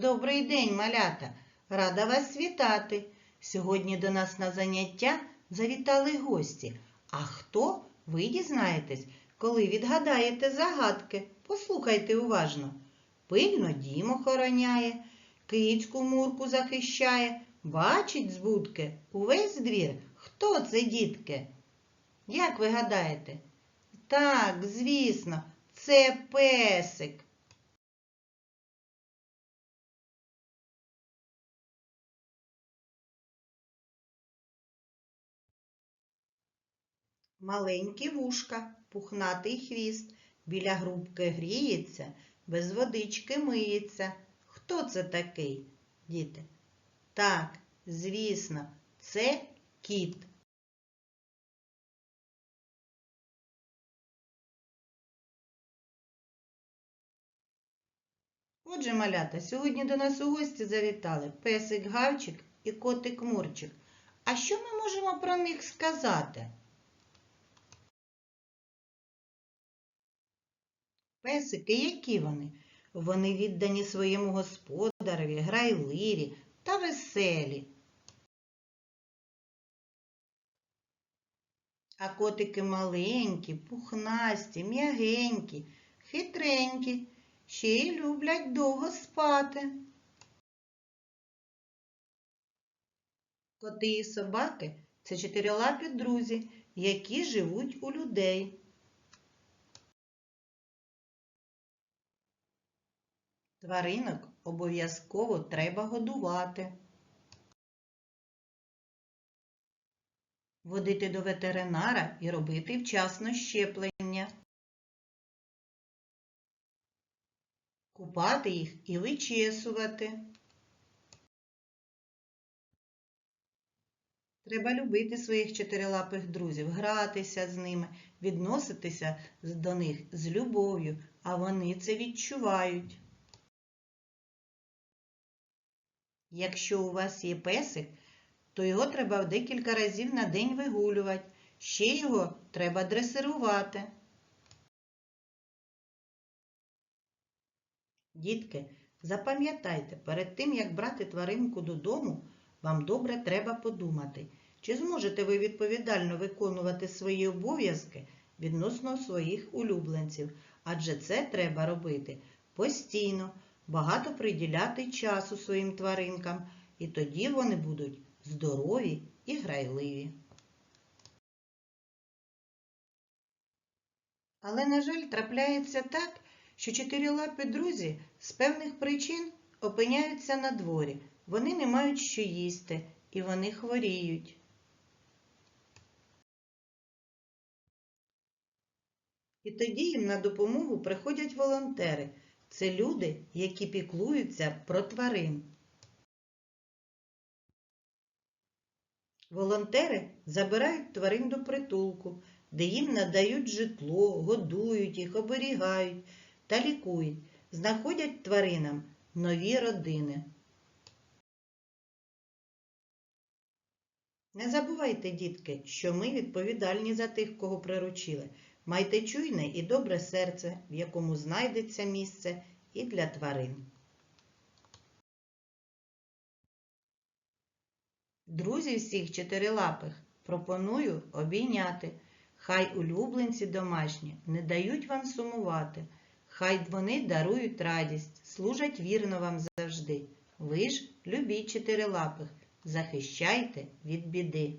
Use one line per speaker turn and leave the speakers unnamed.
Добрий день, малята! Рада вас вітати! Сьогодні до нас на заняття завітали гості. А хто? Ви дізнаєтесь, коли відгадаєте загадки. Послухайте уважно. Пильно дім охороняє, кицьку мурку захищає, бачить з будки увесь двір. Хто це, дітки? Як ви гадаєте? Так, звісно, це песик. Маленькі вушка, пухнатий хвіст, біля грубки гріється, без водички миється. Хто це такий, діти? Так, звісно, це кіт. Отже, малята, сьогодні до нас у гості завітали песик Гавчик і котик Мурчик. А що ми можемо про них сказати? Песики, які вони? Вони віддані своєму господареві, грайливі та веселі. А котики маленькі, пухнасті, м'ягенькі, хитренькі, ще й люблять довго спати. Коти і собаки це чотирилапі друзі, які живуть у людей. Тваринок обов'язково треба годувати. Водити до ветеринара і робити вчасно щеплення. Купати їх і вичесувати. Треба любити своїх чотирилапих друзів, гратися з ними, відноситися до них з любов'ю, а вони це відчувають. Якщо у вас є песик, то його треба декілька разів на день вигулювати. Ще його треба дресирувати. Дітки, запам'ятайте, перед тим, як брати тваринку додому, вам добре треба подумати, чи зможете ви відповідально виконувати свої обов'язки відносно своїх улюбленців, адже це треба робити постійно, багато приділяти часу своїм тваринкам, і тоді вони будуть здорові і грайливі. Але, на жаль, трапляється так, що чотирилапі друзі з певних причин опиняються на дворі. Вони не мають що їсти і вони хворіють. І тоді їм на допомогу приходять волонтери. Це люди, які піклуються про тварин. Волонтери забирають тварин до притулку, де їм надають житло, годують їх, оберігають та лікують, знаходять тваринам нові родини. Не забувайте, дітки, що ми відповідальні за тих, кого приручили. Майте чуйне і добре серце, в якому знайдеться місце і для тварин. Друзі всіх чотирилапих пропоную обійняти. Хай улюбленці домашні не дають вам сумувати. Хай вони дарують радість, служать вірно вам завжди. Ви ж любіть чотирилапих, захищайте від біди.